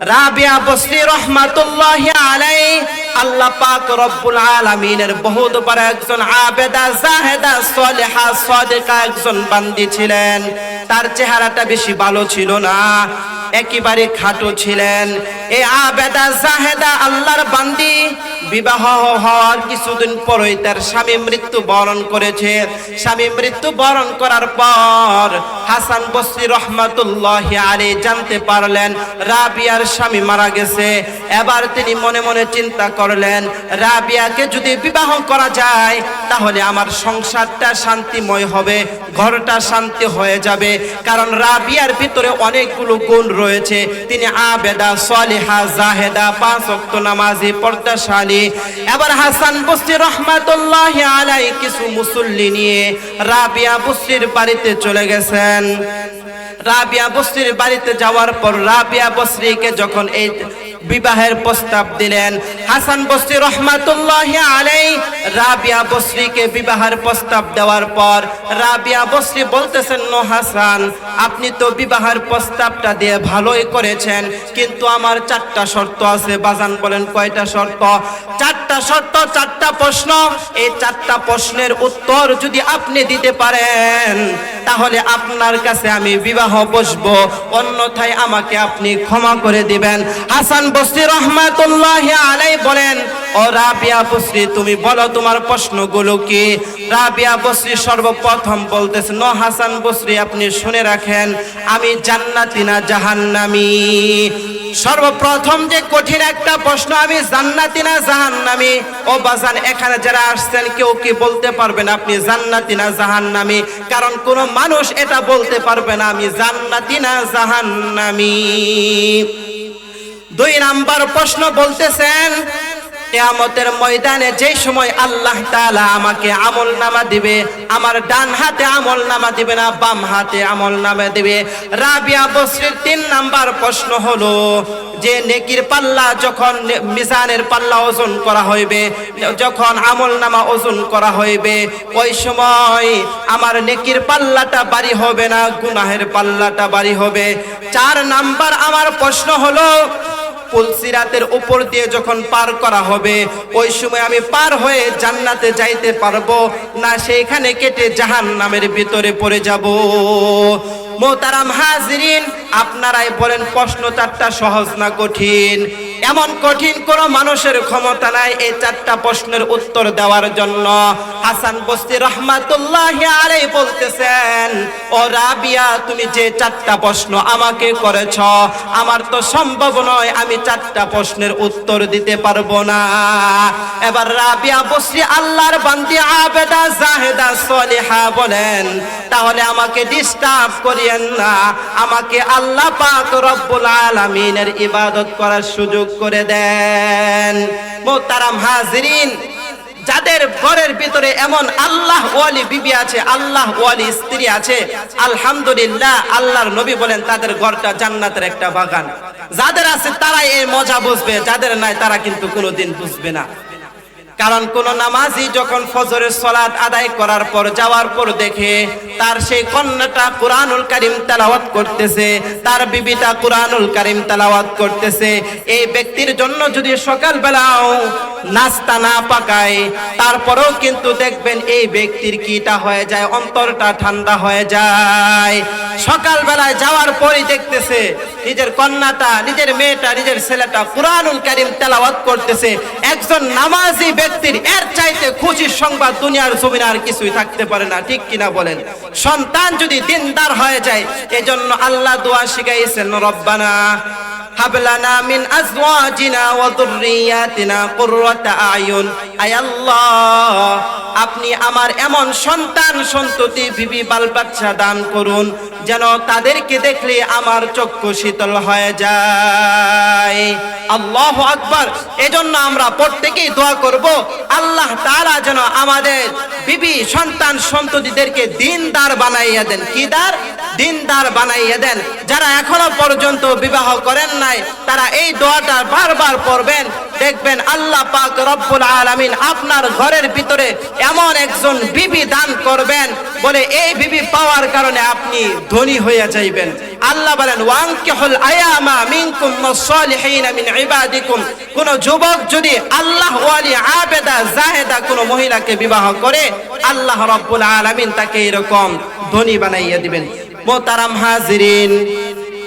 রাবিয়া রহমাতুল্লাহ আলাই। আল্লাহ পাক রব্বুল বহুত বড় একজন আবেদা, জাহেদা, সলেহা, সদেকা একজন বান্দি ছিলেন। তার চেহারাটা বেশি ভালো ছিল না, একেবারে খাটো ছিলেন। এই আবেদা, জাহেদা, আল্লাহর বান্দি বিবাহ হওয়ার কিছুদিন পরই তার স্বামী মৃত্যু বরণ করেছে। স্বামী মৃত্যু বরণ করার পর হাসান বসরি রহমাতুল্লাহ আলী জানতে পারলেন, রাবিয়ার স্বামী মারা গেছে। এবার তিনি মনে মনে চিন্তা করলেন, রাবিয়াকে যদি বিবাহ করা যায়, তাহলে আমার সংসারটা শান্তিময় হবে, ঘরটা শান্তি হয়ে যাবে। কারণ রাবিয়ার ভিতরে অনেকগুলো গুণ রয়েছে। তিনি আবেদা, সলিহা, জাহেদা, পাঁচ নামাজি পর্দাশালী এবার হাসান বস্তি রহমাতুল্লাহ আলাই কিছু মুসল্লি নিয়ে রাবিয়া বসরির বাড়িতে চলে গেছেন। রাবিয়া বসরির বাড়িতে যাওয়ার পর রাবিয়া বসরিকে যখন এই বিবাহের প্রস্তাব দিলেন। হাসান বসরি রহমাতুল্লাহ আলাই রাবিয়া বসরিকে বিবাহের প্রস্তাব দেওয়ার পর রাবিয়া বসরি বলতেছেন, নো হাসান, আপনি তো বিবাহের প্রস্তাবটা দিয়ে ভালোই করেছেন, কিন্তু আমার চারটা শর্ত আছে। বাজান বলেন, কয়টা শর্ত? চারটা শর্ত, চারটা প্রশ্ন। এই চারটা প্রশ্নের উত্তর যদি আপনি দিতে পারেন তাহলে আপনার কাছে আমি বিবাহ বসব। অন্যথায় আমাকে আপনি ক্ষমা করে দিবেন। হাসান বসির রহমাতুল্লাহ আলাই বলেন ও রাবিয়া বসরি, তুমি বলো তোমার প্রশ্নগুলো কি? রাবিয়া বসরি সর্বপ্রথম বলতেছে, ন হাসান বসরি, আপনি শুনে রাখেন, আমি জান্নাতি না জাহান্নামি? সর্বপ্রথম যে কঠিন একটা প্রশ্ন, আমি জান্নাতি না জাহান্নামি? ও বাজান, এখানে যারা আসছেন, কেউ কি বলতে পারবেন, আপনি জান্নাতি না জাহান্নামি? কারণ কোন মানুষ এটা বলতে পারবে না, আমি জান্নাতি না জাহান্নামি? দুই নাম্বার প্রশ্ন বলতেছেন কেয়ামতের ময়দানে যে সময় আল্লাহ তাআলা আমাকে আমল নামা দিবে, আমার ডান হাতে আমল নামা দিবে না, বাম হাতে আমল নামা দিবে। রাবিয়া বসরির তিন নাম্বার প্রশ্ন হলো, যে নেকির পাল্লা যখন মিজানের পাল্লা ওজন করা হইবে, যখন আমল নামা ওজন করা হইবে, ওই সময় আমার নেকির পাল্লাটা বাড়ি হবে না, গুনাহের পাল্লাটা বাড়ি হবে। চার নাম্বার আমার প্রশ্ন হলো পুলসিরাতের উপর দিয়ে যখন পার করা হবে, ওই সময় আমি পার হয়ে জান্নাতে যাইতে পারব, না সেইখানে কেটে জাহান নামের ভিতরে পড়ে যাব। মোতারাম হাজরিন, আপনারাই বলেন প্রশ্ন চারটা সহজ না কঠিন। এমন কঠিন কোন মানুষের ক্ষমতা নাই এই চারটা প্রশ্নের উত্তর দেওয়ার জন্য। হাসান বস্তি রহমাতুল্লাহ আলাই বলতেছেন, ও রাবিয়া, তুমি যে চারটা প্রশ্ন আমাকে করেছ, আমার তো সম্ভব নয় আমি চারটা প্রশ্নের উত্তর দিতে পারব না। এবার রাবিয়া বসরি আল্লাহর বান্দি আবেদা জাহেদা সলিহা বলেন, তাহলে আমাকে ডিস্টার্ব করিয়েন না, আমাকে আল্লাহ পাক রব্বুল আলামিনের ইবাদত করার সুযোগ করে দেন। মোতারাম হাজরিন, যাদের ঘরের ভিতরে এমন আল্লাহ ওয়ালি বিবি আছে, আল্লাহ ওয়ালি স্ত্রী আছে, আলহামদুলিল্লাহ আল্লাহর নবী বলেন তাদের ঘরটা জান্নাতের একটা বাগান। যাদের আছে তারাই এই মজা বুঝবে, যাদের নাই তারা কিন্তু কোনোদিন বুঝবে না। কারণ কোন নামাজি যখন ফজরের সলাদ আদায় করার পর যাওয়ার পর দেখে তার সেই কন্যাটা কোরআনুল কারিম তেলাওয়াত করতেছে, তার বিবিটা কোরআনুল কারিম তালাওয়াত করতেছে, এই ব্যক্তির জন্য যদি সকালবেলাও নাস্তা না পাকায়, তারপরেও কিন্তু দেখবেন এই ব্যক্তির কিটা হয়ে যায়, অন্তরটা ঠান্ডা হয়ে যায়। সকালবেলায় যাওয়ার পরই দেখতেছে, নিজের কন্যাটা, নিজের মেয়েটা, নিজের ছেলেটা কোরআনুল কারিম তেলাওয়াত করতেছে। একজন নামাজি ব্যক্তির এর চাইতে খুশির সংবাদ দুনিয়ার জমিনে আর কিছুই থাকতে পারে না, ঠিক কিনা বলেন? সন্তান যদি দিনদার হয়ে যায়, এজন্য আল্লাহ দোয়া শিখাইছেন, রব্বানা আল্লাহ আপনি আমার এমন সন্তান সন্ততি বিবি বাল বাচ্চা দান করুন, যেন তাদেরকে দেখলে আমার চক্ষু শীতল হয়ে যায়। আকবার। এজন্য আমরা প্রত্যেকেই দোয়া করব, আল্লাহ তাআলা যেন আমাদের বিবি সন্তান সন্ততিদেরকে দিনদার বানাইয়া দেন। কি দার? দিনদার বানাইয়া দেন। যারা এখনও পর্যন্ত বিবাহ করেন নাই, তারা এই দোয়াটা বারবার পড়বেন। দেখবেন আল্লাহ পাক রব্বুল আলামিন আপনার ঘরের ভিতরে এমন একজন বিবি দান করবেন বলে এই বিবি পাওয়ার কারণে আপনি ধনী হয়ে যাইবেন। আল্লাহ বলেন, ওয়ানকিহুল আয়ামা মিনকুম ওয়াসসালিহিন মিন ইবাদিকুম। কোন যুবক যদি আল্লাহ ওয়ালি আবেদা জাহেদা কোন মহিলাকে বিবাহ করে, আল্লাহ রাব্বুল আলামিন তাকে এরকম ধনী বানাইয়া দিবেন। মোতারাম হাজিরিন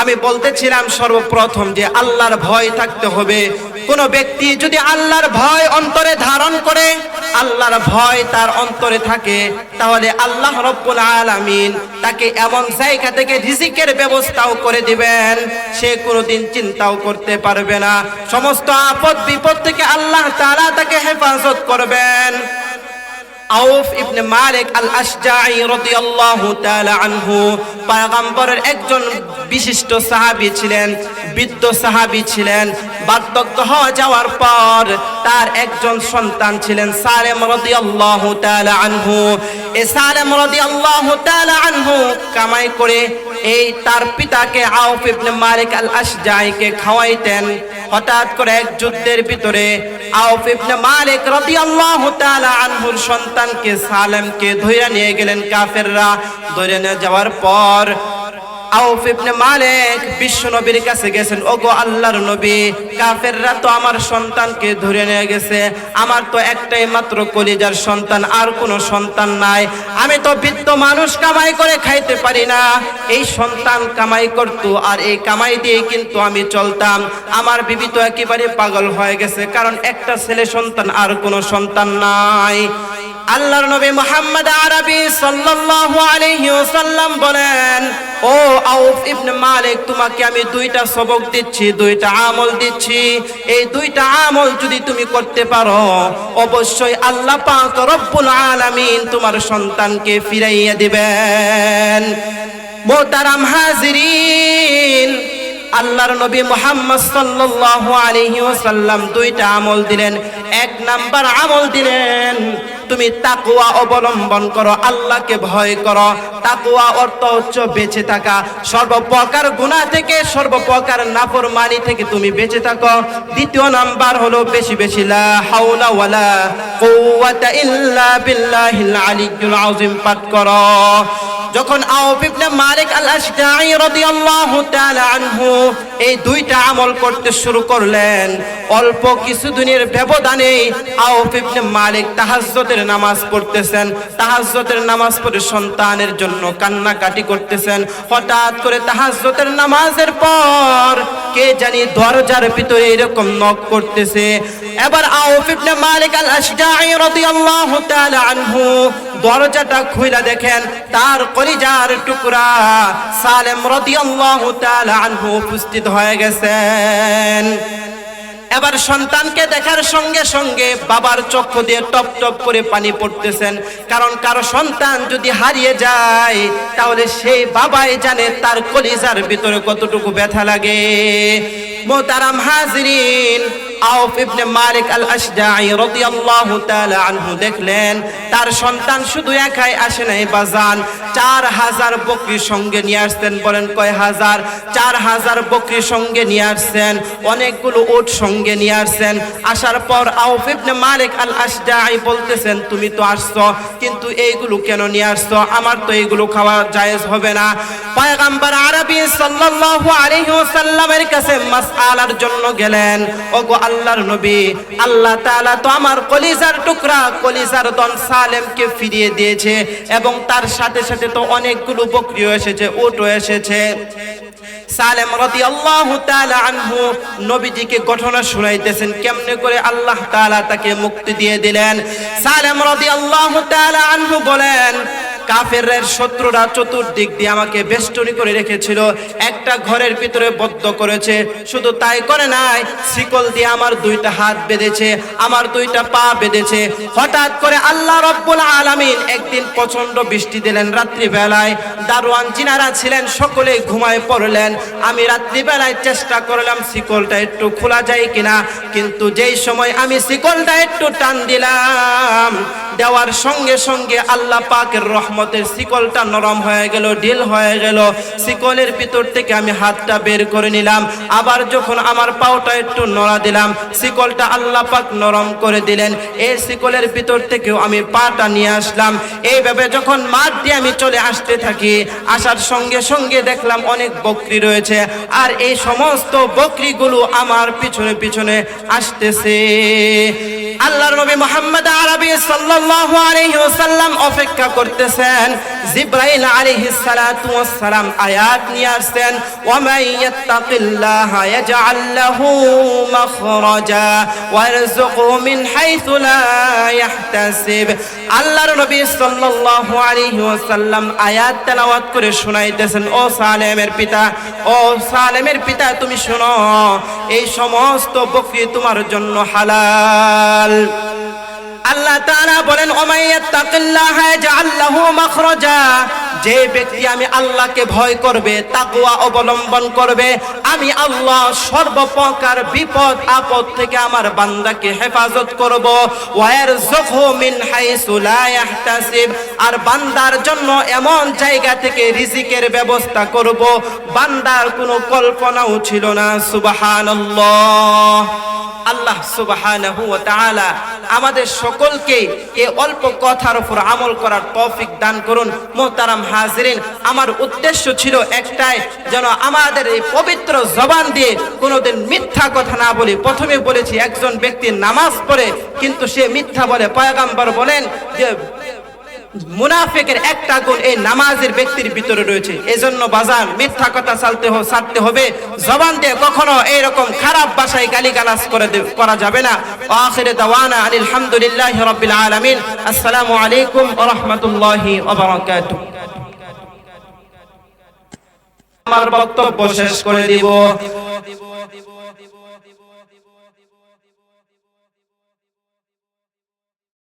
আমি বলতেছিলাম সর্বপ্রথম যে আল্লাহর ভয় থাকতে হবে। কোন ব্যক্তি যদি আল্লাহর ভয় অন্তরে ধারণ করে, আল্লাহর ভয় তার অন্তরে থাকে, তাহলে আল্লাহ রব্বুল আলামিন তাকে এমন জায়গা থেকে রিজিকের ব্যবস্থাও করে দিবেন। সে কোনোদিন চিন্তাও করতে পারবে না। সমস্ত আপদ বিপদ থেকে আল্লাহ তাআলা তাকে হেফাজত করবেন। আউফ ইবনে মালিক আল আশজাঈ রাদিয়াল্লাহু তাআলা আনহু পয়গম্বরের একজন বিশিষ্ট সাহাবী ছিলেন, বৃদ্ধ সাহাবী ছিলেন। বার্ধক্য হওয়া যাওয়ার পর তার একজন সন্তান ছিলেন সালেম রাদিয়াল্লাহু তাআলা আনহু। এ সালেম রাদিয়াল্লাহু তাআলা আনহু কামাই করে এই তার পিতাকে আউফ ইবনে মালিক আল আশজাইকে খাওয়াইতেন। হঠাৎ করে এক যুদ্ধের ভিতরে আউফ ইবনে মালিক রাদিয়াল্লাহু তাআলা আনহুর সন্তানকে সালেমকে ধইরা নিয়ে গেলেন কাফেররা। ধইরা নিয়ে যাওয়ার পর আউফ ইবনে মালিক বিশ্ব নবীর কাছে গেছেন, ওগো আল্লাহর নবী, কাফেররা তো আমার সন্তানকে ধরে নিয়ে গেছে, আমার তো একটাই মাত্র কলিজার সন্তান, আর কোনো সন্তান নাই। আমি তো মানুষ কামাই করে খাইতে পারি না। এই সন্তান কামাই করতো, আর এই কামাই দিয়ে কিন্তু আমি চলতাম। আমার বিবি তো একেবারে পাগল হয়ে গেছে, কারণ একটা ছেলে সন্তান, আর কোনো সন্তান নাই। আল্লাহর নবী মুহাম্মদ আরবি সাল্লাল্লাহু আলাইহি ওয়াসাল্লাম বলেন, ও আউফ ইবনে মালিক, তোমাকে আমি দুইটা সবক দিচ্ছি, দুইটা আমল দিচ্ছি। এই দুইটা আমল যদি তুমি করতে পারো, অবশ্যই আল্লাহ পাক রব্বুল আলামিন তোমার সন্তানকে ফিরাইয়া দিবেন। মোহতারাম হাজিরিন আল্লাহর নবী মুহাম্মদ সাল্লাল্লাহু আলাইহি ওয়াসাল্লাম দুইটা আমল দিলেন। এক নাম্বার আমল দিলেন, তুমি তাকওয়া অবলম্বন করো, আল্লাহকে ভয় করো। তাকওয়া অর্থ হচ্ছে বেঁচে থাকা। সর্বপ্রকার গুনাহ থেকে, সর্বপ্রকার নাফরমানি থেকে তুমি বেঁচে থাকো। দ্বিতীয় নাম্বার হলো বেশি বেশি, লা হাওলা ওয়ালা কুওয়াতা ইল্লা বিল্লাহিল আলিয়্যুল আযীম, পাঠ করো। যখন আউফ ইবনে মালিক আল আনহু এই দুইটা আমল করতে শুরু করলেন, অল্প কিছু দিনের ব্যবধানে আউফ ইবনে মালিক তাহাজ্জুদের নামাজ পড়তেছেন। তাহাজ্জুদের নামাজ পড়ে সন্তানের জন্য কান্নাকাটি করতেছেন। হঠাৎ করে তাহাজ্জুদের নামাজের পর কে জানি দরজার ভিতরে এরকম নক করতেছে। এবার আউফ ইবনে মালিক আল আশজাঈ রাদিয়াল্লাহু তাআলা আনহু দরজাটা খুইলা দেখেন, তার কলিজার টুকরা সালেম রাদিয়াল্লাহু তাআলা আনহু উপস্থিত হয়ে গেছেন। এবার সন্তানকে দেখার সঙ্গে সঙ্গে বাবার চক্ষু দিয়ে টপ টপ করে পানি পড়তেছেন, কারণ কারও সন্তান যদি হারিয়ে যায়, তাহলে সেই বাবাই জানে তার কলিজার ভিতরে কতটুকু ব্যথা লাগে। মোতারাম হাজরিন আউফ ইবনে মালিক আল আশজাঈ রাদিয়াল্লাহু তাআলা আনহু দেখলেন, তার সন্তান শুধু একাই আসে নাই বাজান। চার হাজার বকরি সঙ্গে নিয়ে আসতেন, বলেন কয় হাজার? চার হাজার বকরি সঙ্গে নিয়ে আসছেন, অনেকগুলো উট সঙ্গে নিয়ে আসছেন। আসার পর আউফ ইবনে মালিক আল আশজাঈ বলতেছেন, তুমি তো আসছো, কিন্তু এইগুলো কেন নিয়ে আসছো? আমার তো এইগুলো খাওয়া জায়েজ হবে না। পয়গাম্বর আরবি সাল্লাল্লাহু আলাইহি ওয়াসাল্লামের কাছে মাসআলার জন্য গেলেন। ওগো আল্লাহর নবী, আল্লাহ তাআলা তো আমার কলিজার টুকরা, কলিজার দন সালেমকে ফিরিয়ে দিয়েছে এবং তার সাথে সাথে তো অনেকগুলো বকরিও এসেছে, উটও এসেছে। সালেম রাদিয়াল্লাহু তাআলা আনহু নবীজিকে ঘটনা শুনাইতেছেন, কেমনে করে আল্লাহ তাআলা তাকে মুক্তি দিয়ে দিলেন? সালেম রাদিয়াল্লাহু তাআলা আনহু বলেন কাফেরের শত্রুরা চতুর্দিক দিয়ে আমাকে বেষ্টনী করে রেখেছিল, একটা ঘরের ভিতরে বদ্ধ করেছে। শুধু তাই করে নাই, শিকল দিয়ে আমার দুইটা হাত বেঁধেছে, আমার দুইটা পা বেঁধেছে। হঠাৎ করে আল্লাহ রব্বুল আলামিন একদিন প্রচণ্ড বৃষ্টি দিলেন রাত্রিবেলায়। দারোয়ান জিনারা ছিলেন সকলেই ঘুমায় পড়লেন। আমি রাত্রিবেলায় চেষ্টা করলাম শিকলটা একটু খোলা যায় কিনা, কিন্তু যেই সময় আমি শিকলটা একটু টান দিলাম দেওয়ার সঙ্গে সঙ্গে আল্লাহ পাকের রহমতের শিকলটা নরম হয়ে গেল, ঢিল হয়ে গেল। শিকলের ভিতর থেকে আমি হাতটা বের করে নিলাম। আবার যখন আমার পাওটা একটু নড়া দিলাম, শিকলটা আল্লাহ পাক নরম করে দিলেন। এই শিকলের ভিতর থেকেও আমি পাটা নিয়ে আসলাম। এইভাবে যখন মাঠ দিয়ে আমি চলে আসতে থাকি, আসার সঙ্গে সঙ্গে দেখলাম অনেক বকরি রয়েছে। আর এই সমস্ত বকরিগুলো আমার পিছনে পিছনে আসতেছে। আল্লাহর নবী মোহাম্মদ আরবি সাল্লাল্লাহু আলাইহি অপেক্ষা করতেছেন জিব্রাইল আলাইহিস সালাতু ওয়াস সালাম আয়াত নিয়ে আসছেন ওয়া মান ইয়াত্তাকিল্লাহা ইয়াজআল লাহু মাখরাজা ওয়া ইয়ারযুকহু মিন হাইথু লা ইয়াহতাসিব আল্লাহর নবী সাল্লাল্লাহু আলাইহি ওয়াসাল্লাম আয়াত তেলাওয়াত করে শোনাইতেছেন, ও সালেমের পিতা, ও সালেমের পিতা, তুমি শোনো, এই সমস্ত বকরি তোমার জন্য হালাল। আল্লাহ তাআলা বলেন যে ব্যক্তি আমি আল্লাহকে ভয় করবে, তাকওয়া অবলম্বন করবে, আমি আল্লাহ সর্বপ্রকার বিপদ, আপদ থেকে আমার বান্দাকে হেফাজত করব। মিন আর বান্দার জন্য এমন জায়গা থেকে রিজিকের ব্যবস্থা করব। বান্দার কোনো কল্পনাও ছিল না, সুবহানাল্লাহ। আল্লাহ তাআলা আমাদের সকলকে এই অল্প কথার উপর আমল করার তৌফিক দান করুন। মোহতারাম হাজিরিন, আমার উদ্দেশ্য ছিল একটাই, যেন আমাদের এই পবিত্র জবান দিয়ে কোনোদিন মিথ্যা কথা না বলি। প্রথমে বলেছি, একজন ব্যক্তি নামাজ পড়ে, কিন্তু সে মিথ্যা বলে, পয়গাম্বর বলেন যে মুনাফিকের একটা গুণ এই নামাজের ব্যক্তির ভিতরে রয়েছে। এজন্য বাজার মিথ্যা কথা চালতে হবে ছাড়তে হবে। জবান দিয়ে কখনো এইরকম খারাপ ভাষায় গালিগালাজ করে করা যাবে না। আখিরে দাওয়ানা আলহামদুলিল্লাহি রাব্বিল আলামিন। আসসালামু আলাইকুম ওয়া রাহমাতুল্লাহি ওয়া বারাকাতুহু। আমার বক্তব্য শেষ করে দিব।